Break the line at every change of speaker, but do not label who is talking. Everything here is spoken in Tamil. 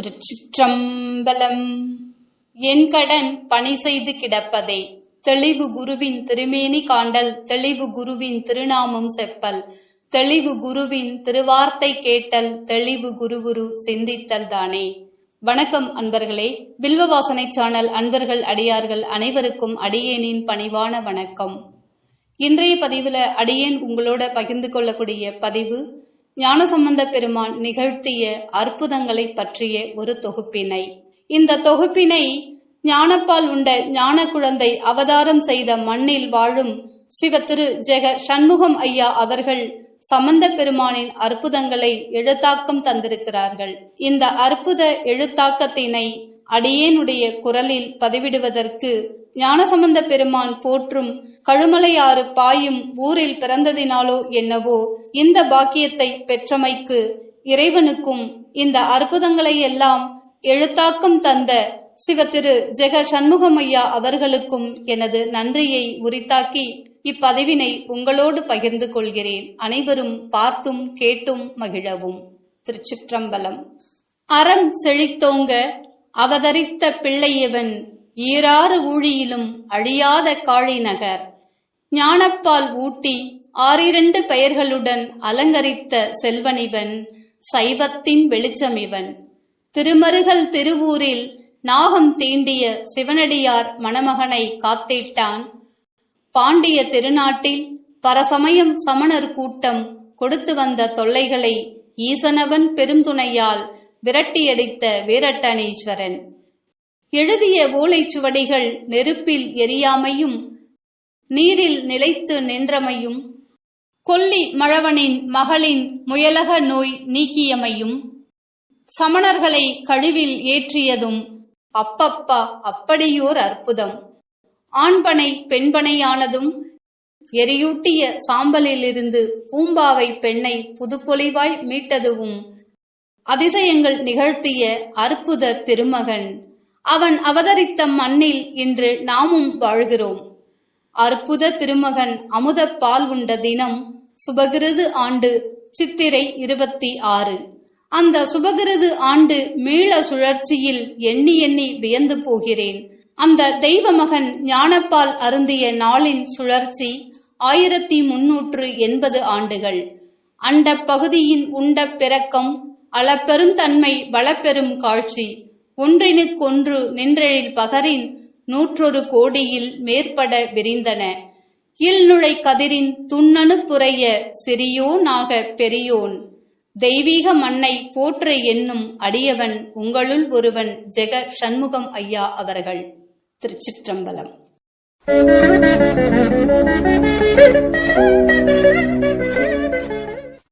திருச்சிற்றம்பலம். என் கடன் பணி செய்து கிடப்பதே. தெளிவு குருவின் திருமேனி காண்டல் தெளிவு குருவின் திருநாமம் செப்பல். தெளிவு குருவின் திருவார்த்தை கேட்டல் தெளிவு குருகுரு சிந்தித்தல் தானே. வணக்கம் அன்பர்களே. வில்வ வாசனை சேனல் அன்பர்கள் அடியார்கள் அனைவருக்கும் அடியேனின் பணிவான வணக்கம். இன்றைய பதிவில் அடியேன் உங்களோட பகிர்ந்து கொள்ளக்கூடிய பதிவு ஞானசம்பந்த பெருமான் நிகழ்த்திய அற்புதங்களை பற்றிய ஒரு தொகுப்பினை. இந்த தொகுப்பினை ஞானப்பால் உண்ட ஞான குழந்தை அவதாரம் செய்த மண்ணில் வாழும் சிவ திரு ஜெக சண்முகம் ஐயா அவர்கள் சம்பந்த பெருமானின் அற்புதங்களை எழுத்தாக்கம் தந்திருக்கிறார்கள். இந்த அற்புத எழுத்தாக்கத்தினை அடியேனுடைய குரலில் பதிவிடுவதற்கு ஞானசம்பந்த பெருமான் போற்றும் கழுமலையாறு பாயும் ஊரில் பிறந்ததினாலோ என்னவோ இந்த பாக்கியத்தை பெற்றமைக்கு இறைவனுக்கும் இந்த அற்புதங்களை எல்லாம் எழுத்தாக்கம் தந்த சிவ திரு ஜெக சண்முகமையா அவர்களுக்கும் எனது நன்றியை உரித்தாக்கி இப்பதிவினை உங்களோடு பகிர்ந்து கொள்கிறேன். அனைவரும் பார்த்தும் கேட்டும் மகிழவும். திருச்சிற்றம்பலம். அறம் செழித்தோங்க அவதரித்த பிள்ளையவன் ஈராறு ஊழியிலும் அழியாத காழி நகர். ஞானப்பால் ஊட்டி ஆறிரண்டு பெயர்களுடன் அலங்கரித்த செல்வனிவன் சைவத்தின் வெளிச்சமிவன் திருமருகல் திருவூரில் நாகம் தீண்டிய சிவனடியார் மணமகனை காத்திட்டான். பாண்டிய திருநாட்டில் பரசமயம் சமணர் கூட்டம் கொடுத்து வந்த தொல்லைகளை ஈசனவன் பெருந்துணையால் விரட்டியடித்த வீரட்டனீஸ்வரன். எழுதிய ஓலைச்சுவடிகள் நெருப்பில் எரியாமையும் நீரில் நிலைத்து நின்றமையும் கொல்லி மழவனின் மகளின் முயலக நோய் நீக்கியமையும் சமணர்களை கழிவில் ஏற்றியதும் அப்பப்பா அப்படியோர் அற்புதம். ஆண்பனை பெண்பனையானதும் எரியூட்டிய சாம்பலிலிருந்து பூம்பாவை பெண்ணை புதுப்பொலிவாய் மீட்டதுவும் அதிசயங்கள் நிகழ்த்திய அற்புத திருமகன். அவன் அவதரித்த மண்ணில் இன்று நாமும் வாழ்கிறோம். அற்புத திருமகன் அமுத பால் உண்ட தினம் சுபகிருது ஆண்டு சித்திரை இருபத்தி ஆறு. அந்த சுபகிருது ஆண்டு மீள சுழற்சியில் எண்ணி எண்ணி வியந்து போகிறேன். அந்த தெய்வ மகன் ஞானப்பால் அருந்திய நாளின் சுழற்சி ஆயிரத்தி முன்னூற்று எண்பது ஆண்டுகள். அண்ட பகுதியின் உண்ட பிறக்கம் அளப்பெரும் தன்மை வளப்பெரும் காட்சி ஒன்றினுக்கொன்று நின்றெழில் பகரின் நூற்றொரு கோடியில் மேற்பட விரிந்தன. இல்நுழை கதிரின் துண்ணனு புறைய சிறியோனாக பெரியோன். தெய்வீக மண்ணை போற்று என்னும் அடியவன் உங்களுள் ஒருவன் ஜெக சண்முகம் ஐயா அவர்கள். திருச்சிற்றம்பலம். Thank you.